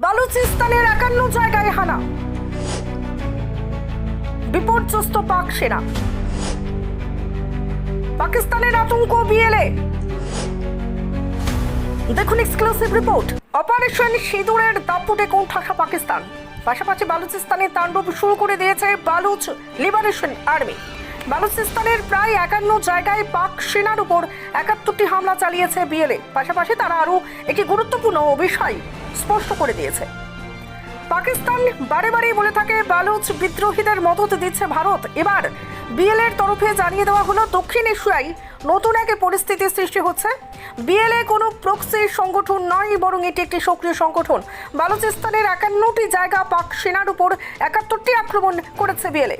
বালুচিস্তানের একান্ন জায়গায় হানা। বিপর্যস্ত পাক সেনা। পাকিস্তানের আতঙ্ক বিএলএ। দেখুন এক্সক্লুসিভ রিপোর্ট অপারেশন সিঁদুরের দাপুটে কোণঠাসা পাকিস্তান। পাশাপাশি বালুচিস্তানে তাণ্ডব শুরু করে দিয়েছে বালুচ লিবারেশন আর্মি। বালুচিস্তানের প্রায় একান্ন জায়গায় পাক সেনার উপর একাত্তরটি হামলা চালিয়েছে বিএলএ। পাশাপাশি তারা আরও একটি গুরুত্বপূর্ণ বিষয় স্পষ্ট করে দিয়েছে। পাকিস্তান বারে বারেই বলে থাকে, বালুচ বিদ্রোহীদের মদত দিচ্ছে ভারত। এবার বিএলএর তরফে জানিয়ে দেওয়া হলো, দক্ষিণ এশিয়ায় নতুন এক পরিস্থিতির সৃষ্টি হচ্ছে। বিএলএ কোনো প্রক্সি সংগঠন নয়, বরং এটি একটি সক্রিয় সংগঠন। বালুচিস্তানের একান্নটি জায়গা পাক সেনার উপর একাত্তরটি আক্রমণ করেছে বিএলএ।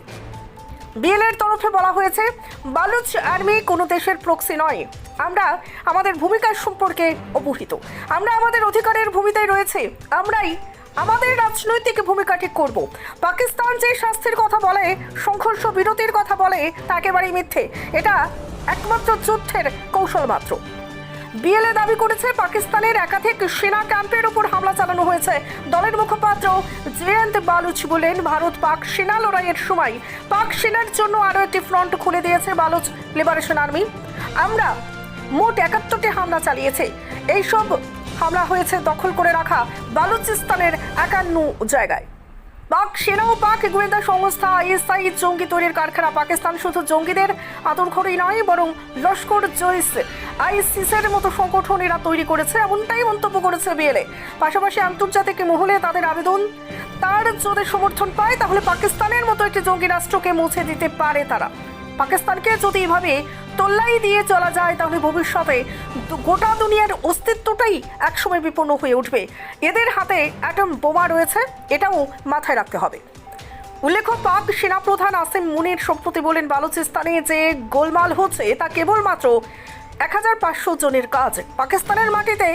বিএলএর তরফে বলা হয়েছে, বালুচ আর্মি কোনো দেশের প্রক্সি নয়। আমরা আমাদের ভূমিকার সম্পর্কে অবহিত। আমরা আমাদের অধিকারের ভূমিকায় রয়েছে। আমরাই আমাদের রাজনৈতিক ভূমিকা ঠিক করব। পাকিস্তান যে শাস্তির কথা বলে, সংঘর্ষ বিরতির কথা বলে, তা একেবারেই মিথ্যে। এটা একমাত্র যুদ্ধের কৌশল মাত্র। বিএলএ দাবি করেছে, পাকিস্তানের একাধিক সেনা ক্যাম্পের উপর চালানো হয়েছে। দলের মুখপাত্র জয়ন্ত বালুচ বলেন, ভারত পাক সেনা লড়াইয়ের সময় পাক সেনার জন্য আরও একটি ফ্রন্ট খুলে দিয়েছে বালুচ লিবারেশন আর্মি আমরা মোট একাত্তরটি হামলা চালিয়েছে। এইসব হামলা হয়েছে দখল করে রাখা বালুচিস্তানের একান্ন জায়গায়। পাক সেনা ও পাক গোয়েন্দা সংস্থা আইএসআই জঙ্গি তৈরির কারখানা পাকিস্তান শুধু জঙ্গিদের আতঙ্করই নয়, বরং লস্কর জৈস আইসিসের মতো সংগঠন এরা তৈরি করেছে, এমনটাই মন্তব্য করেছে বিএলএ। পাশাপাশি আন্তর্জাতিক মহলে তাদের আবেদন, তার যদি সমর্থন পায়, তাহলে পাকিস্তানের মতো একটি জঙ্গি রাষ্ট্রকে মুছে দিতে পারে তারা। পাকিস্তানকে যদি এভাবে তোল্লাই দিয়ে চলা যায়, তাহলে ভবিষ্যতে গোটা দুনিয়ার অস্তিত্বটাই একসময় বিপন্ন হয়ে উঠবে। এদের হাতে অ্যাটম বোমা রয়েছে, এটাও মাথায় রাখতে হবে। উল্লেখ্য, পাক সেনাপ্রধান আসিম মুনির সম্প্রতি বলেন বালুচিস্তানে যে গোলমাল হচ্ছে, তা কেবলমাত্র এক হাজার পাঁচশো জনের কাজ। পাকিস্তানের মাটিতে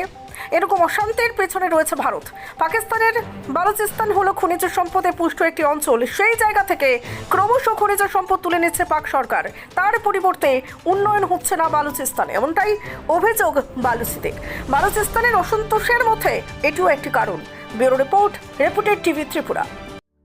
এরকম অশান্তির পেছনে রয়েছে ভারত। পাকিস্তানের বালুচিস্তান হলো খনিজ সম্পদে পুষ্ট একটি অঞ্চল। সেই জায়গা থেকে ক্রমশ খনিজ সম্পদ তুলে নিচ্ছে পাক সরকার। তার পরিবর্তে উন্নয়ন হচ্ছে না বালুচিস্তানে। এমনটাই অভিযোগ বালুচিদের বালুচিস্তানের অসন্তোষের মধ্যে এটিও একটি কারণ। Bureau report, reputed TV Tripura.